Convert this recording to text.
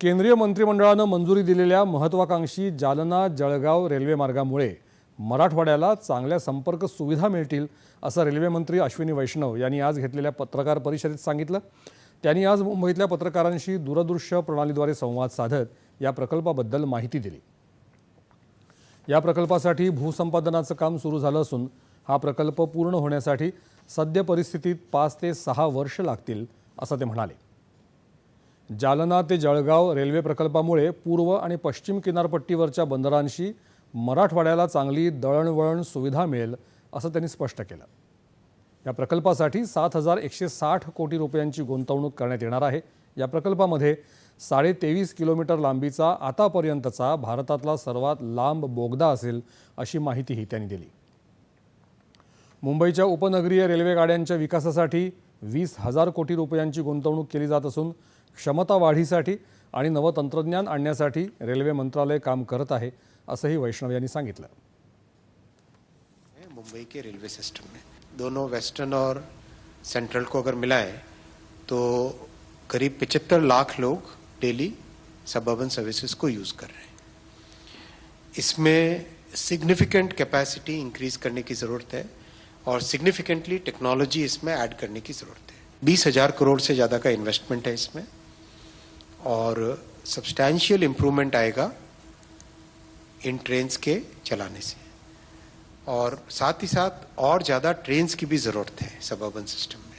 केंद्रीय मंत्रिमंडळानं मंजुरी दिलेल्या महत्त्वाकांक्षी जालना जळगाव रेल्वे मार्गामुळे मराठवाड्याला चांगल्या संपर्क सुविधा मिळतील असं रेल्वेमंत्री अश्विनी वैष्णव यांनी आज घेतलेल्या पत्रकार परिषदेत सांगितलं. त्यांनी आज मुंबईतल्या पत्रकारांशी दूरदृश्य प्रणालीद्वारे संवाद साधत या प्रकल्पाबद्दल माहिती दिली. या प्रकल्पासाठी भूसंपादनाचं काम सुरू झालं असून हा प्रकल्प पूर्ण होण्यासाठी सद्य परिस्थितीत पाच ते सहा वर्ष लागतील असं ते म्हणाले. जालना ते जळगाव रेल्वे प्रकल्पामुळे पूर्व आणि पश्चिम किनारपट्टीवरच्या बंदरांशी मराठवाड्याला चांगली दळणवळण सुविधा मिळेल असं त्यांनी स्पष्ट केलं. या प्रकल्पासाठी सात हजार एकशे साठ कोटी रुपयांची गुंतवणूक करण्यात येणार आहे. या प्रकल्पामध्ये साडे तेवीस किलोमीटर लांबीचा आतापर्यंतचा भारतातला सर्वात लांब बोगदा असेल अशी माहितीही त्यांनी दिली. मुंबईच्या उपनगरीय रेल्वे गाड्यांच्या विकासासाठी वीस हजार कोटी रुपयांची गुंतवणूक केली जात असून क्षमता वाढीसाठी आणि नवं तंत्रज्ञान आणण्यासाठी रेल्वे मंत्रालय काम करत आहे असंही वैष्णव यांनी सांगितलं. मुंबई के रेलवे सिस्टम में. दोनों वेस्टर्न और सेंट्रल को अगर मिलाएं तो करीब पचहत्तर लाख लोग डेली सबर्बन सर्विसेज को यूज कर रहे हैं। इसमें सिग्निफिकेंट कैपेसिटी इंक्रीज करने की जरूरत है। और सिग्निफिकेंटली टेक्नोलॉजी इसमें ऐड करने की ज़रूरत है। बीस हज़ार करोड़ से ज़्यादा का इन्वेस्टमेंट है इसमें और सब्सटैंशियल इम्प्रूवमेंट आएगा इन ट्रेन्स के चलाने से। और साथ ही साथ और ज़्यादा ट्रेन्स की भी ज़रूरत है सबर्बन सिस्टम में।